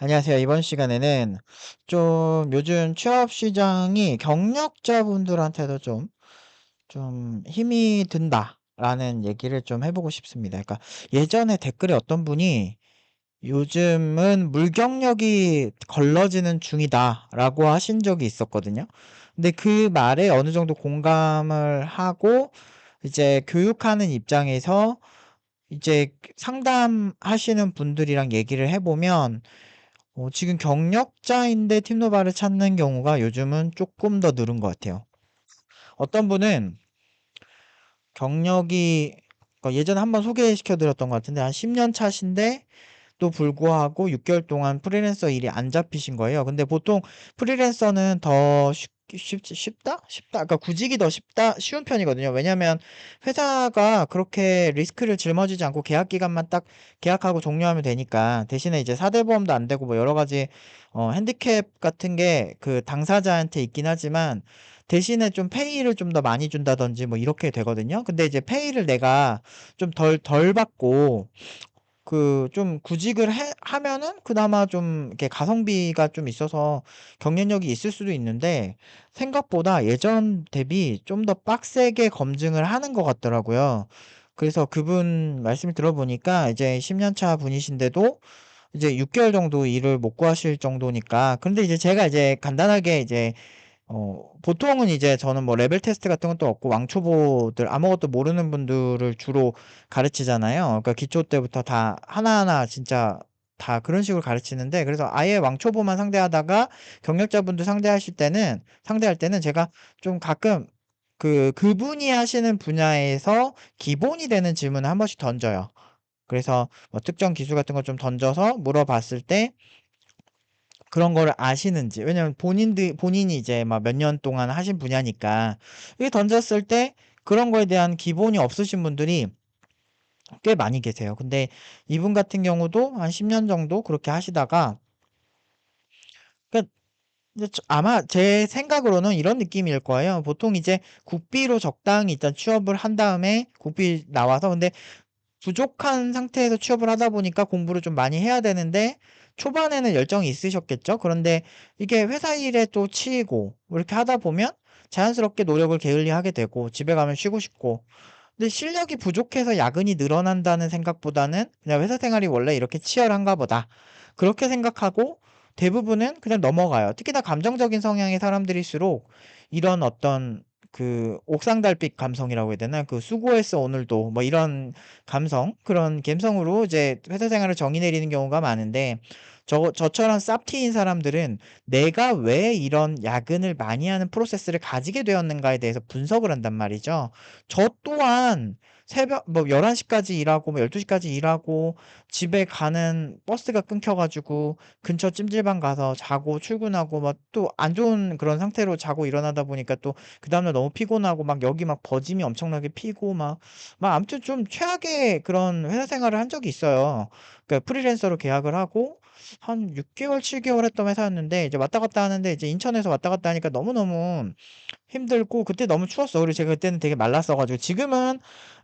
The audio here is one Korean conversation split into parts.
안녕하세요. 이번 시간에는 좀 요즘 취업 시장이 경력자분들한테도 좀, 좀 힘이 든다라는 얘기를 좀 해보고 싶습니다. 그러니까 예전에 댓글에 어떤 분이 요즘은 물경력이 걸러지는 중이다라고 하신 적이 있었거든요. 근데 그 말에 어느 정도 공감을 하고 이제 교육하는 입장에서 이제 상담하시는 분들이랑 얘기를 해보면 어 지금 경력자인데 팀노바를 찾는 경우가 요즘은 쪼끔 더 늘은 것 같아요. 어떤 분은 경력이 그러니까 예전에 한번 소개시켜 드렸던 것 같은데 한 10년 차신데 또 불구하고 6 개월 동안 프리랜서 일이 안 잡히신 거예요. 근데 보통 프리랜서는 더 쉽 쉽 쉽다? 쉽다. 그러니까 구직이 더 쉽다 쉬운 편이거든요. 왜냐하면 회사가 그렇게 리스크를 짊어지지 않고 계약 기간만 딱 계약하고 종료하면 되니까. 대신에 이제 4대 보험도 안 되고 뭐 여러 가지 어 핸디캡 같은 게 그 당사자한테 있긴 하지만 대신에 좀 페이를 좀 더 많이 준다든지 뭐 이렇게 되거든요. 근데 이제 페이를 내가 좀 덜 덜 받고 그 좀 구직을 해 하면은 그나마 좀 이렇게 가성비가 좀 있어서 경쟁력이 있을 수도 있는데 생각보다 예전 대비 좀 더 빡세게 검증을 하는 것 같더라고요. 그래서 그분 말씀을 들어보니까 이제 10년 차 분이신데도 이제 6 개월 정도 일을 못 구하실 정도니까 근데 이제 제가 이제 간단하게 이제 어 보통은 이제 저는 뭐 레벨 테스트 같은 것도 없고 왕초보들 아무것도 모르는 분들을 주로 가르치잖아요. 그러니까 기초 때부터 다 하나하나 진짜 다 그런 식으로 가르치는데 그래서 아예 왕초보만 상대하다가 경력자분들 상대하실 때는 상대할 때는 제가 좀 가끔 그 그분이 하시는 분야에서 기본이 되는 질문을 한 번씩 던져요. 그래서 뭐 특정 기술 같은 걸좀 던져서 물어봤을 때 그런 거를 아시는지. 왜냐면 본인들 본인이 이제 막 몇 년 동안 하신 분야니까. 이게 던졌을 때 그런 거에 대한 기본이 없으신 분들이 꽤 많이 계세요. 근데 이분 같은 경우도 한 10년 정도 그렇게 하시다가 저 아마 제 생각으로는 이런 느낌일 거예요. 보통 이제 국비로 적당히 일단 취업을 한 다음에 국비 나와서 근데 부족한 상태에서 취업을 하다 보니까 공부를 좀 많이 해야 되는데 초반에는 열정이 있으셨겠죠. 그런데 이게 회사 일에 또 치이고 뭐 이렇게 하다 보면 자연스럽게 노력을 게을리 하게 되고 집에 가면 쉬고 싶고 근데 실력이 부족해서 야근이 늘어난다는 생각보다는 그냥 '회사 생활이 원래 이렇게 치열한가 보다.' 그렇게 생각하고 대부분은 그냥 넘어가요. 특히나 감정적인 성향의 사람들일수록 이런 어떤 그 옥상달빛 감성이라고 해야 되나? 그 '수고했어 오늘도.' 뭐 이런 감성 그런 감성으로 이제 회사 생활을 정의 내리는 경우가 많은데 저 저처럼 쌉티인 사람들은 내가 왜 이런 야근을 많이 하는 프로세스를 가지게 되었는가에 대해서 분석을 한단 말이죠. 저 또한 새벽 뭐 1 1시 까지 일하고 뭐 1 2시 까지 일하고 집에 가는 버스가 끊겨 가지고 근처 찜질방 가서 자고 출근하고 막 또 안 좋은 그런 상태로 자고 일어나다 보니까 또 그 다음 날 너무 피곤하고 막 여기 막 버짐이 엄청나게 피고 막막 아무튼 좀 최악의 그런 회사 생활을 한 적이 있어요. 그러니까 프리랜서로 계약을 하고 한 6 개월 7 개월 했던 회사였는데 이제 왔다 갔다 하는데 이제 인천에서 왔다 갔다 하니까 너무너무 힘들고 그때 너무 추웠어. 그리고 제가 그때는 되게 말랐어 가지고 지금은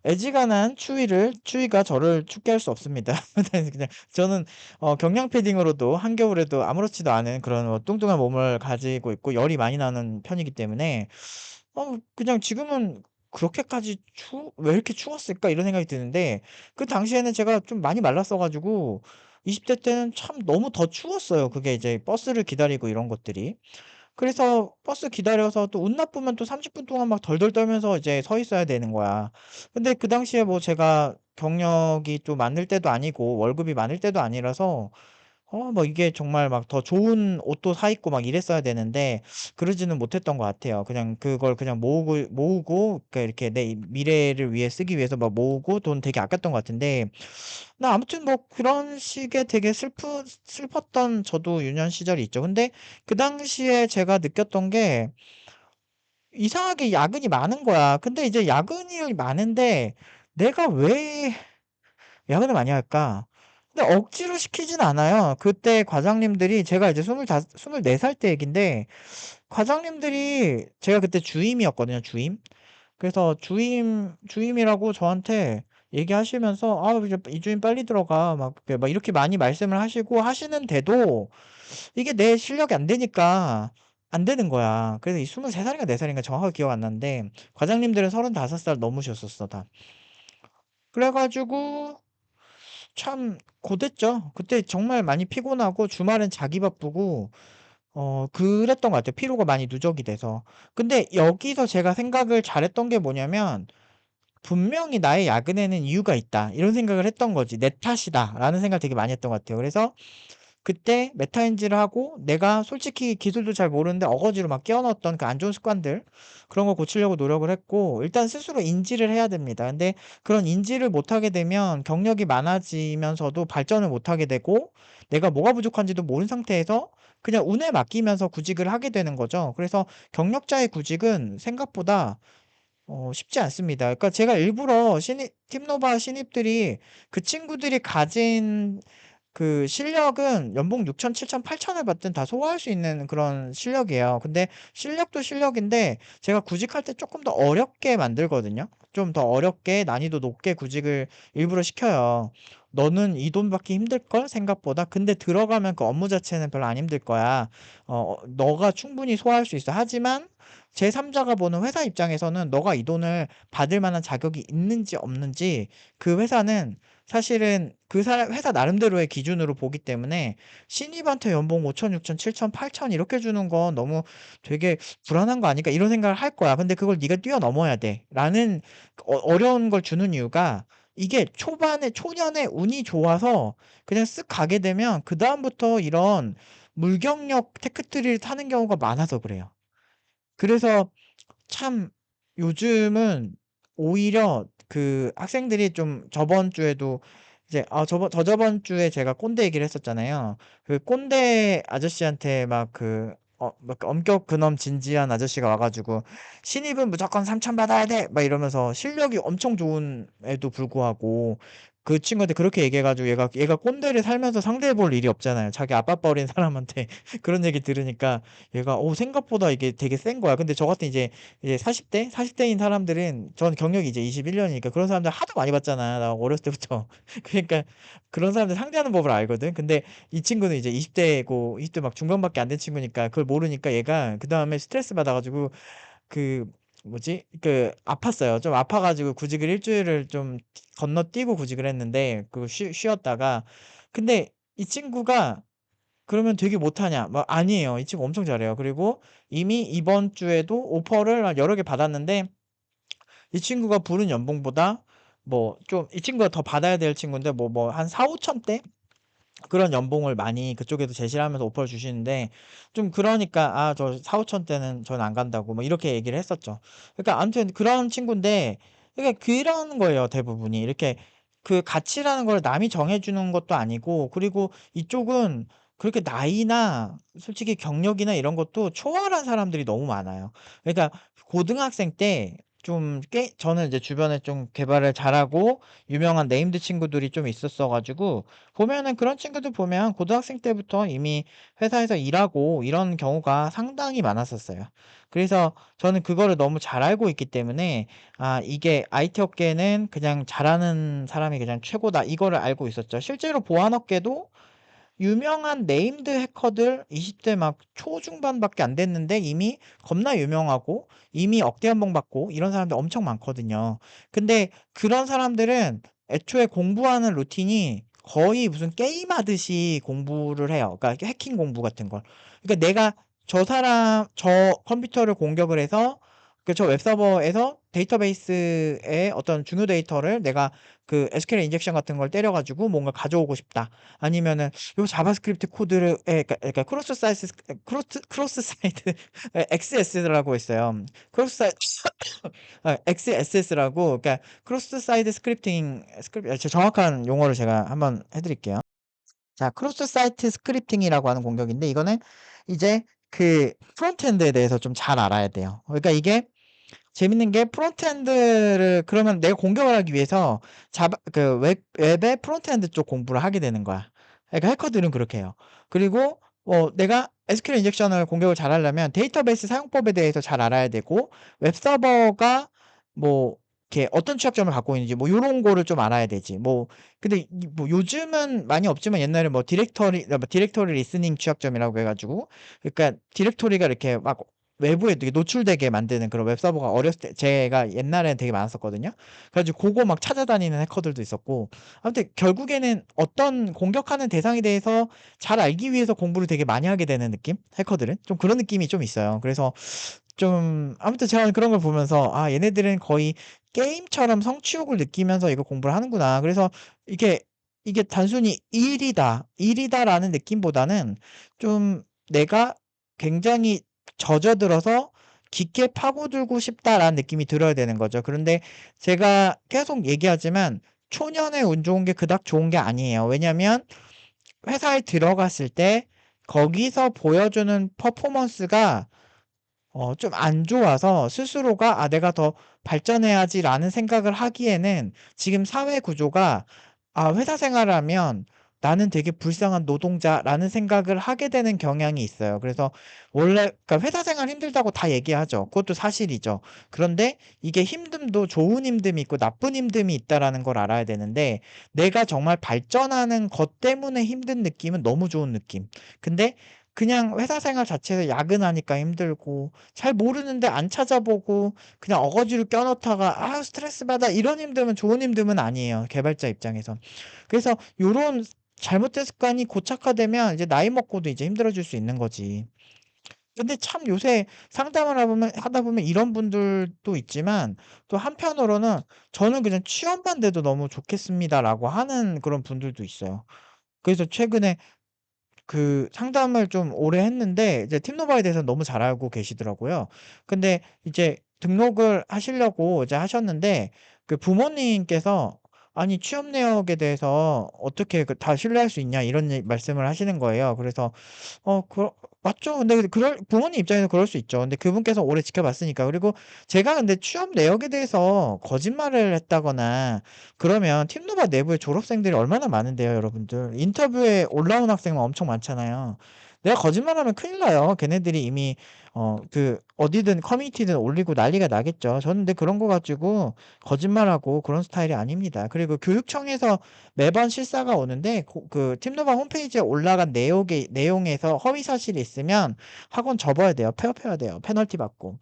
애지간한 추위를 추위가 저를 춥게 할 수 없습니다. 그냥 저는 어 경량 패딩으로도 한겨울에도 아무렇지도 않은 그런 어 뚱뚱한 몸을 가지고 있고 열이 많이 나는 편이기 때문에 어 그냥 지금은 '그렇게까지 추 왜 이렇게 추웠을까?' 이런 생각이 드는데 그 당시에는 제가 좀 많이 말랐어 가지고 20대 때는 참 너무 더 추웠어요. 그게 이제 버스를 기다리고 이런 것들이. 그래서 버스 기다려서 또 운 나쁘면 또 30분 동안 막 덜덜 떨면서 이제 서 있어야 되는 거야. 근데 그 당시에 뭐 제가 경력이 또 많을 때도 아니고 월급이 많을 때도 아니라서 어 뭐 이게 정말 막 더 좋은 옷도 사 입고 막 이랬어야 되는데 그러지는 못했던 것 같아요. 그냥 그걸 그냥 모으고 모으고 그러니까 이렇게 내이 미래를 위해 쓰기 위해서 막 모으고 돈 되게 아꼈던 것 같은데 나 아무튼 뭐 그런 식의 되게 슬프 슬펐던 저도 유년 시절이 있죠. 근데 그 당시에 제가 느꼈던 게 이상하게 야근이 많은 거야. 근데 이제 야근이 많은데 '내가 왜 야근을 많이 할까?' 근데 억지로 시키진 않아요. 그때 과장님들이 제가 이제 스물다섯 24살 때 얘긴데 과장님들이 제가 그때 주임이었거든요, 주임. 그래서 주임 주임이라고 저한테 얘기하시면서 "아 이제 이주인 빨리 들어가." 막 이렇게 많이 말씀을 하시고 하시는데도 이게 내 실력이 안 되니까 안 되는 거야. 그래서 이 23 살인가 4 살인가 정확하게 기억 안 나는데 과장님들은 35살 넘으셨었어 다. 그래 가지고 참 고됐죠. 그때 정말 많이 피곤하고 주말엔 자기 바쁘고 어 그랬던 것 같아요, 피로가 많이 누적이 돼서. 근데 여기서 제가 생각을 잘했던 게 뭐냐면 '분명히 나의 야근에는 이유가 있다.' 이런 생각을 했던 거지. '내 탓이다.'라는 생각을 되게 많이 했던 것 같아요. 그래서 그때 메타인지를 하고 내가 솔직히 기술도 잘 모르는데 어거지로 막 끼워 넣었던 그 안 좋은 습관들 그런 거 고치려고 노력을 했고 일단 스스로 인지를 해야 됩니다. 근데 그런 인지를 못하게 되면 경력이 많아지면서도 발전을 못하게 되고 내가 뭐가 부족한지도 모른 상태에서 그냥 운에 맡기면서 구직을 하게 되는 거죠. 그래서 경력자의 구직은 생각보다 어 쉽지 않습니다. 그러니까 제가 일부러 신입 팀노바 신입들이 그 친구들이 가진 그 실력은 연봉 6천, 7천, 8천을 받든 다 소화할 수 있는 그런 실력이에요. 근데 실력도 실력인데 제가 구직할 때 쪼끔 더 어렵게 만들거든요. 좀 더 어렵게 난이도 높게 구직을 일부러 시켜요. "너는 이 돈 받기 힘들걸 생각보다. 근데 들어가면 그 업무 자체는 별로 안 힘들 거야. 어 너가 충분히 소화할 수 있어. 하지만 제3 자가 보는 회사 입장에서는 너가 이 돈을 받을 만한 자격이 있는지 없는지 그 회사는 사실은 그 사람 회사 나름대로의 기준으로 보기 때문에 신입한테 연봉 5천, 6천, 7천, 8천 이렇게 주는 건 너무 되게 '불안한 거 아닐까?' 이런 생각을 할 거야. 근데 그걸 네가 뛰어넘어야 돼.'라는 어 어려운 걸 주는 이유가 이게 초반에 초년에 운이 좋아서 그냥 쓱 가게 되면 그 다음부터 이런 물경력 테크트리를 타는 경우가 많아서 그래요. 그래서 참 요즘은 오히려 그 학생들이 좀 저번 주에도 이제 아 저번 저저번 주에 제가 꼰대 얘기를 했었잖아요. 그 꼰대 아저씨한테 막그 어막그 엄격 근엄 진지한 아저씨가 와 가지고 "신입은 무조건 3천 받아야 돼." 막 이러면서 실력이 엄청 좋은 에도 불구하고 그 친구한테 그렇게 얘기해 가지고 얘가 얘가 꼰대를 살면서 상대해 볼 일이 없잖아요. 자기 아빠 버린 사람한테 그런 얘기 들으니까 얘가 어 생각보다 이게 되게 센 거야. 근데 저 같은 이제 이제 40 대, 40 대인 사람들은 전 경력이 이제 21 년이니까 그런 사람들 하도 많이 봤잖아, 나 어렸을 때부터. 그러니까 그런 사람들 상대하는 법을 알거든. 근데 이 친구는 이제 20 대고 20대 막 중반밖에 안 된 친구니까 그걸 모르니까 얘가 그 다음에 스트레스 받아 가지고 그 뭐지? 그 아팠어요. 좀 아파 가지고 구직을 일 주일을 좀 건너뛰고 구직을 했는데 그쉬 쉬었다가 근데 이 친구가 그러면 되게 못하냐? 막 아니에요. 이 친구 엄청 잘해요. 그리고 이미 이번 주에도 오퍼를 한 여러 개 받았는데 이 친구가 부른 연봉보다 뭐 좀 이 친구가 더 받아야 될 친구인데 뭐 뭐 한 4-5천 대 그런 연봉을 많이 그쪽에도 제시를 하면서 오퍼를 주시는데 좀 그러니까 "아 저 4-5천 대는 저는 안 간다."고 뭐 이렇게 얘기를 했었죠. 그러니까 아무튼 그런 친구인데 그러니까 그런 거예요 대부분이. 이렇게 그 가치라는 걸 남이 정해 주는 것도 아니고 그리고 이쪽은 그렇게 나이나 솔직히 경력이나 이런 것도 초월한 사람들이 너무 많아요. 그러니까 고등학생 때 좀꽤 저는 이제 주변에 좀 개발을 잘하고 유명한 네임드 친구들이 좀 있었어 가지고 보면은 그런 친구들 보면 고등학생 때부터 이미 회사에서 일하고 이런 경우가 상당히 많았었어요. 그래서 저는 그거를 너무 잘 알고 있기 때문에 '아 이게 IT 업계는 그냥 잘하는 사람이 그냥 최고다.' 이거를 알고 있었죠. 실제로 보안 업계도 유명한 네임드 해커들 20대 막 초중반밖에 안 됐는데 이미 겁나 유명하고 이미 억대 연봉 받고 이런 사람들 엄청 많거든요. 근데 그런 사람들은 애초에 공부하는 루틴이 거의 무슨 게임 하듯이 공부를 해요. 그러니까 해킹 공부 같은 걸. 그러니까 내가 저 사람 저 컴퓨터를 공격을 해서 그저 웹서버에서 데이터베이스에 어떤 중요 데이터를 내가 그 SQL 인젝션 같은 걸 때려 가지고 뭔가 가져오고 싶다. 아니면은 요 자바스크립트 코드를 예 그러니까 그러니까 크로스 사이트 크로스 크로스 사이트 예 XS라고 있어요. 크로스 사이 아 XSS라고 그러니까 크로스 사이트 스크립팅 스크립 아저 정확한 용어를 제가 한번 해 드릴게요. 자 크로스 사이트 스크립팅이라고 하는 공격인데 이거는 이제 그 프론트엔드에 대해서 좀 잘 알아야 돼요. 그러니까 이게 재밌는 게 프론트엔드를 그러면 내가 공격을 하기 위해서 자바 그 웹 웹의 프론트엔드 쪽 공부를 하게 되는 거야. 그러니까 해커들은 그렇게 해요. 그리고 어 내가 SQL 인젝션을 공격을 잘 하려면 데이터베이스 사용법에 대해서 잘 알아야 되고 웹 서버가 뭐 이렇게 어떤 취약점을 갖고 있는지 뭐 요런 거를 좀 알아야 되지. 뭐 근데 이뭐 요즘은 많이 없지만 옛날에 뭐 디렉터리 아뭐 디렉터리 리스닝 취약점이라고 해 가지고 그러니까 디렉토리가 이렇게 막 외부에 되게 노출되게 만드는 그런 웹서버가 어렸을 때 제가 옛날에는 되게 많았었거든요. 그래 가지고 고거 막 찾아다니는 해커들도 있었고 아무튼 결국에는 어떤 공격하는 대상에 대해서 잘 알기 위해서 공부를 되게 많이 하게 되는 느낌? 해커들은? 좀 그런 느낌이 좀 있어요. 그래서 좀 아무튼 제가 그런 걸 보면서 '아 얘네들은 거의 게임처럼 성취욕을 느끼면서 이거 공부를 하는구나.' 그래서 이게 이게 단순히 '일이다. 일이다.'라는 느낌보다는 좀 '내가 굉장히 젖어들어서 깊게 파고들고 싶다.'라는 느낌이 들어야 되는 거죠. 그런데 제가 계속 얘기하지만 초년에 운 좋은 게 그닥 좋은 게 아니에요. 왜냐면 회사에 들어갔을 때 거기서 보여주는 퍼포먼스가 어 좀 안 좋아서 스스로가 '아 내가 더 발전해야지.'라는 생각을 하기에는 지금 사회 구조가 '아 회사 생활을 하면 나는 되게 불쌍한 노동자.'라는 생각을 하게 되는 경향이 있어요. 그래서 원래 그러니까 회사 생활 힘들다고 다 얘기하죠. 그것도 사실이죠. 그런데 이게 힘듦도 좋은 힘듦이 있고 나쁜 힘듦이 있다라는 걸 알아야 되는데 내가 정말 발전하는 것 때문에 힘든 느낌은 너무 좋은 느낌. 근데 그냥 회사 생활 자체에서 야근하니까 힘들고 잘 모르는데 안 찾아보고 그냥 어거지로 껴 넣다가 '아 스트레스 받아.' 이런 힘듦은 좋은 힘듦은 아니에요, 개발자 입장에선. 그래서 요런 잘못된 습관이 고착화되면 이제 나이 먹고도 이제 힘들어질 수 있는 거지. 근데 참 요새 상담을 하 보면 하다 보면 이런 분들도 있지만 또 한편으로는 "저는 그냥 취업만 돼도 너무 좋겠습니다."라고 하는 그런 분들도 있어요. 그래서 최근에 그 상담을 좀 오래 했는데 이제 팀노바에 대해서 너무 잘 알고 계시더라고요. 근데 이제 등록을 하시려고 이제 하셨는데 그 부모님께서 " 아니 취업 내역에 대해서 어떻게 그 다 신뢰할 수 있냐." 이런 얘 말씀을 하시는 거예요. 그래서 어 그러 맞죠. 근데 그 그럴 부모님 입장에서는 그럴 수 있죠. 근데 그분께서 오래 지켜봤으니까. 그리고 제가 근데 취업 내역에 대해서 거짓말을 했다거나 그러면 팀노바 내부에 졸업생들이 얼마나 많은데요, 여러분들. 인터뷰에 올라온 학생 엄청 많잖아요. 내가 거짓말하면 큰일 나요. 걔네들이 이미 어 그 어디든 커뮤니티든 올리고 난리가 나겠죠. 저는 근데 그런 거 가지고 거짓말하고 그런 스타일이 아닙니다. 그리고 교육청에서 매번 실사가 오는데 고그 팀노바 홈페이지에 올라간 내용에 내용에서 허위 사실이 있으면 학원 접어야 돼요. 폐업해야 돼요. 페널티 받고.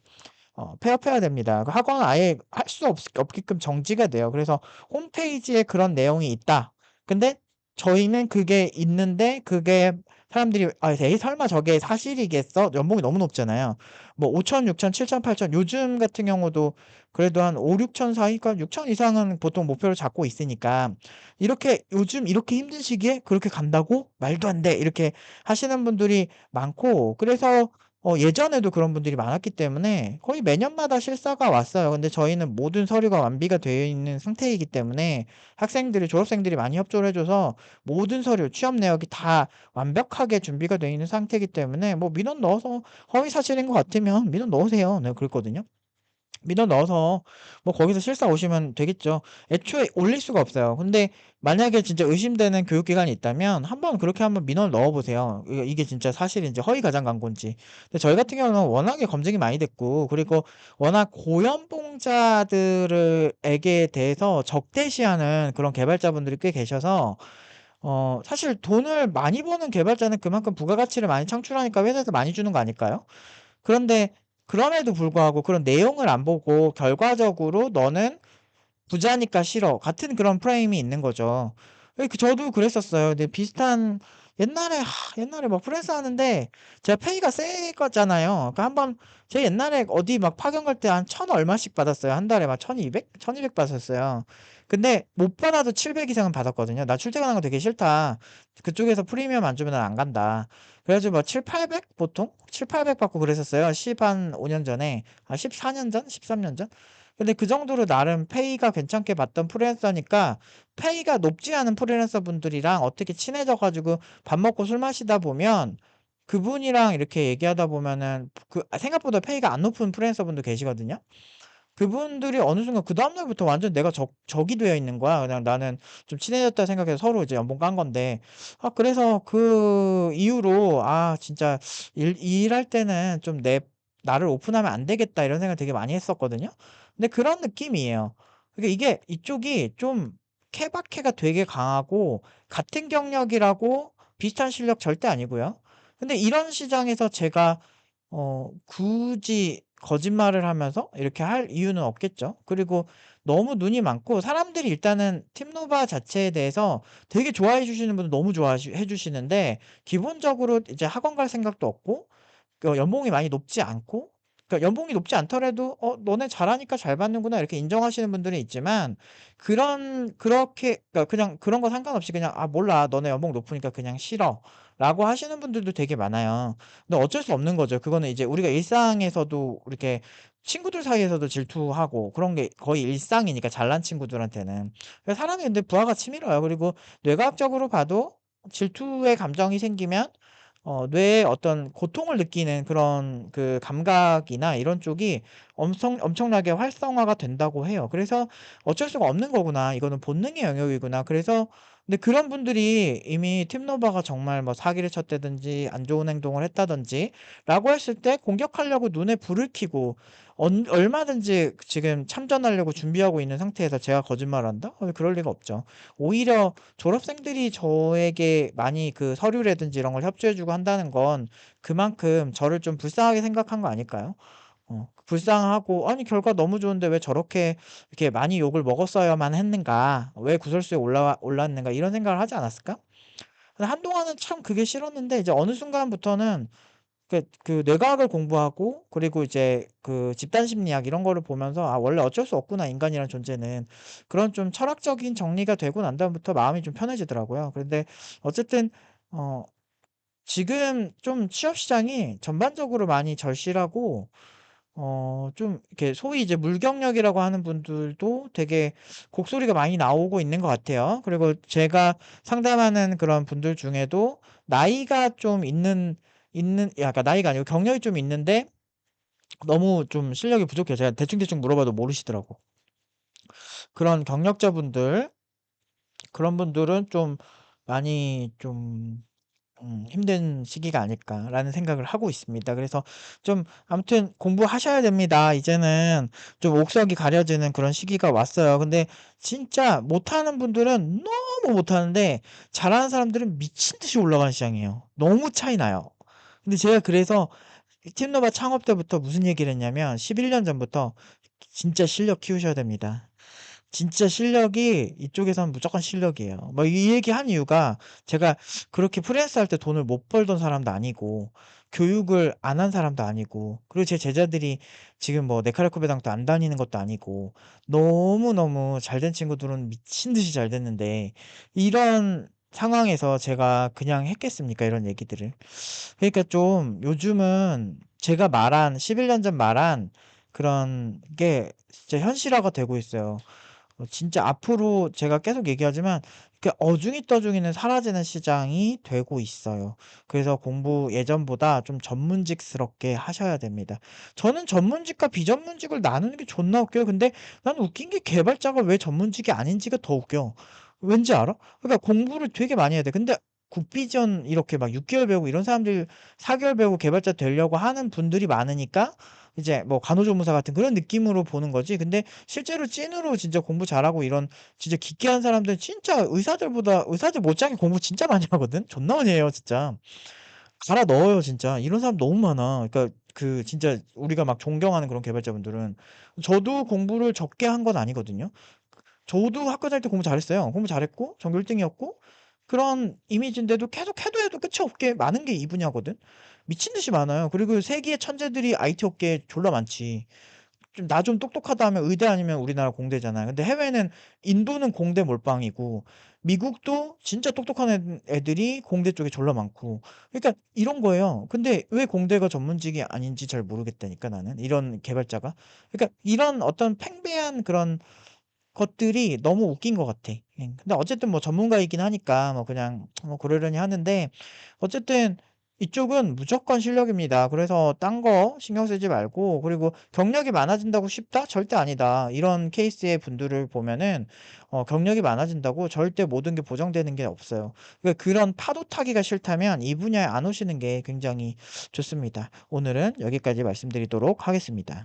어 폐업해야 됩니다. 그 학원은 아예 할 수없 없게끔 정지가 돼요. 그래서 홈페이지에 그런 내용이 있다. 근데 저희는 그게 있는데 그게 사람들이 '아 에이 설마 저게 사실이겠어?' 연봉이 너무 높잖아요. 뭐 5,000, 6,000, 7,000, 8,000 요즘 같은 경우도 그래도 한 5-6,000 사이 그러니까 6,000 이상은 보통 목표로 잡고 있으니까 이렇게 "요즘 이렇게 힘든 시기에 그렇게 간다고? 말도 안 돼." 이렇게 하시는 분들이 많고 그래서 어 예전에도 그런 분들이 많았기 때문에 거의 매년마다 실사가 왔어요. 근데 저희는 모든 서류가 완비가 되어 있는 상태이기 때문에 학생들이 졸업생들이 많이 협조를 해 줘서 모든 서류, 취업 내역이 다 완벽하게 준비가 되어 있는 상태이기 때문에 뭐 민원 넣어서 허위 사실인 것 같으면 민원 넣으세요. 내가 그랬거든요. 민원 넣어서 뭐 거기서 실사 오시면 되겠죠. 애초에 올릴 수가 없어요. 근데 만약에 진짜 의심되는 교육기관이 있다면 한번 그렇게 한번 민원을 넣어 보세요. 이게 진짜 사실인지 허위 가장 광고인지. 근데 저희 같은 경우는 워낙에 검증이 많이 됐고 그리고 워낙 고연봉자들을 에게 대해서 적대시하는 그런 개발자분들이 꽤 계셔서 어 사실 돈을 많이 버는 개발자는 그만큼 부가가치를 많이 창출하니까 회사에서 많이 주는 거 아닐까요? 그런데 그럼에도 불구하고 그런 내용을 안 보고 결과적으로 "너는 부자니까 싫어." 같은 그런 프레임이 있는 거죠. 예그 저도 그랬었어요. 근데 비슷한 옛날에 하 옛날에 뭐 프리랜서 하는데 제가 페이가 세 거잖아요. 그러니까 한번 제가 옛날에 어디 막 파견 갈 때한1,000 얼마씩 받았어요. 한 달에 막 1,200? 1,200 받았어요. 근데 못 받아도 700 이상은 받았거든요. "나 출퇴근하는 거 되게 싫다. 그쪽에서 프리미엄 안 주면 난안 간다." 그래 가지고 뭐700-800 보통 700-800 받고 그랬었어요. 10한 5년 전에. 아 14년 전? 13년 전? 근데 그 정도로 나름 페이가 괜찮게 받던 프리랜서니까 페이가 높지 않은 프리랜서 분들이랑 어떻게 친해져 가지고 밥 먹고 술 마시다 보면 그분이랑 이렇게 얘기하다 보면은 그아 생각보다 페이가 안 높은 프리랜서 분도 계시거든요. 그분들이 어느 순간 그 다음 날부터 완전 내가 적 적이 되어 있는 거야. 그냥 나는 좀 친해졌다 생각해서 서로 이제 연봉 깐 건데. 아 그래서 그 이후로 '아 진짜 일 일할 때는 좀 내 나를 오픈하면 안 되겠다.' 이런 생각을 되게 많이 했었거든요. 근데 그런 느낌이에요. 그러니까 이게 이쪽이 좀 케바케가 되게 강하고 같은 경력이라고 비슷한 실력 절대 아니고요. 근데 이런 시장에서 제가 어 굳이 거짓말을 하면서 이렇게 할 이유는 없겠죠. 그리고 너무 눈이 많고 사람들이 일단은 팀노바 자체에 대해서 되게 좋아해 주시는 분들 너무 좋아해 주시는데 기본적으로 이제 학원 갈 생각도 없고 그 연봉이 많이 높지 않고 그러니까 연봉이 높지 않더라도 '어 너네 잘하니까 잘 받는구나.' 이렇게 인정하시는 분들은 있지만 그런 그렇게 그러니까 그냥 그런 거 상관없이 그냥 '아 몰라. 너네 연봉 높으니까 그냥 싫어.' 라고 하시는 분들도 되게 많아요. 근데 어쩔 수 없는 거죠. 그거는 이제 우리가 일상에서도 이렇게 친구들 사이에서도 질투하고 그런 게 거의 일상이니까 잘난 친구들한테는. 사람이 근데 부하가 치밀어요. 그리고 뇌과학적으로 봐도 질투의 감정이 생기면 어 뇌에 어떤 고통을 느끼는 그런 그 감각이나 이런 쪽이 엄청 엄청나게 활성화가 된다고 해요. 그래서 '어쩔 수가 없는 거구나. 이거는 본능의 영역이구나.' 그래서 근데 그런 분들이 이미 팀노바가 정말 뭐 사기를 쳤다든지 안 좋은 행동을 했다든지 라고 했을 때 공격하려고 눈에 불을 켜고 언 얼마든지 지금 참전하려고 준비하고 있는 상태에서 제가 거짓말을 한다? 어 그럴 리가 없죠. 오히려 졸업생들이 저에게 많이 그 서류라든지 이런 걸 협조해 주고 한다는 건 그만큼 저를 좀 불쌍하게 생각한 거 아닐까요? 어 불쌍하고 '아니 결과 너무 좋은데 왜 저렇게 이렇게 많이 욕을 먹었어야만 했는가? 왜 구설수에 올라와 올랐는가?' 이런 생각을 하지 않았을까? 한동안은 참 그게 싫었는데 이제 어느 순간부터는 그 그 뇌과학을 공부하고 그리고 이제 그 집단 심리학 이런 거를 보면서 '아 원래 어쩔 수 없구나 인간이란 존재는.' 그런 좀 철학적인 정리가 되고 난 다음부터 마음이 좀 편해지더라고요. 그런데 어쨌든 어 지금 좀 취업 시장이 전반적으로 많이 절실하고 어 좀 이렇게 소위 이제 물경력이라고 하는 분들도 되게 곡소리가 많이 나오고 있는 것 같아요. 그리고 제가 상담하는 그런 분들 중에도 나이가 좀 있는 있는 약간 나이가 아니고 경력이 좀 있는데 너무 좀 실력이 부족해요. 제가 대충대충 물어봐도 모르시더라고. 그런 경력자분들 그런 분들은 좀 많이 좀 음 '힘든 시기가 아닐까.'라는 생각을 하고 있습니다. 그래서 좀 아무튼 공부하셔야 됩니다. 이제는 좀 옥석이 가려지는 그런 시기가 왔어요. 근데 진짜 못하는 분들은 너무 못하는데 잘하는 사람들은 미친 듯이 올라가는 시장이에요. 너무 차이 나요. 근데 제가 그래서 팀노바 창업 때부터 무슨 얘기를 했냐면 11년 전부터 "진짜 실력 키우셔야 됩니다." 진짜 실력이 이쪽에선 무조건 실력이에요. 뭐 이 얘기 한 이유가 제가 그렇게 프리랜서 할 때 돈을 못 벌던 사람도 아니고 교육을 안 한 사람도 아니고 그리고 제 제자들이 지금 뭐 네카레코베당도 안 다니는 것도 아니고 너무너무 잘 된 친구들은 미친 듯이 잘 됐는데 이런 상황에서 제가 그냥 했겠습니까? 이런 얘기들을. 그러니까 좀 요즘은 제가 말한 11년 전 말한 그런 게 진짜 현실화가 되고 있어요. 어 진짜 앞으로 제가 계속 얘기하지만 이렇게 어중이 떠중이는 사라지는 시장이 되고 있어요. 그래서 공부 예전보다 좀 전문직스럽게 하셔야 됩니다. 저는 전문직과 비전문직을 나누는 게 존나 웃겨요. 근데 난 웃긴 게 개발자가 왜 전문직이 아닌지가 더 웃겨. 왠지 알아? 그러니까 공부를 되게 많이 해야 돼. 근데 국비전 이렇게 막 6 개월 배우고 이런 사람들 4 개월 배우고 개발자 되려고 하는 분들이 많으니까 이제 뭐 간호조무사 같은 그런 느낌으로 보는 거지. 근데 실제로 찐으로 진짜 공부 잘하고 이런 진짜 깊게 한 사람들은 진짜 의사들보다 의사들 못지않게 공부 진짜 많이 하거든. 존나 많이 해요 진짜. 갈아 넣어요 진짜. 이런 사람 너무 많아. 그러니까 그 진짜 우리가 막 존경하는 그런 개발자분들은 저도 공부를 적게 한 건 아니거든요. 저도 학교 다닐 때 공부 잘했어요. 공부 잘했고 전교 1 등이었고 그런 이미지인데도 계속 해도 해도 끝이 없게 많은 게 이 분야거든. 미친 듯이 많아요. 그리고 세계의 천재들이 IT 업계에 졸라 많지. 좀 나 좀 똑똑하다 하면 의대 아니면 우리나라 공대잖아요. 근데 해외는 인도는 공대 몰빵이고 미국도 진짜 똑똑한 애 애들이 공대 쪽에 졸라 많고 그러니까 이런 거예요. 근데 왜 공대가 전문직이 아닌지 잘 모르겠다니까 나는 이런 개발자가. 그러니까 이런 어떤 팽배한 그런 것들이 너무 웃긴 것 같아. 예. 근데 어쨌든 뭐 전문가이긴 하니까 뭐 그냥 뭐 그러려니 하는데 어쨌든 이쪽은 무조건 실력입니다. 그래서 딴 거 신경 쓰지 말고 그리고 '경력이 많아진다고 쉽다? 절대 아니다.' 이런 케이스의 분들을 보면은 어 경력이 많아진다고 절대 모든 게 보장되는 게 없어요. 그러니까 그런 파도 타기가 싫다면 이 분야에 안 오시는 게 굉장히 좋습니다. 오늘은 여기까지 말씀드리도록 하겠습니다.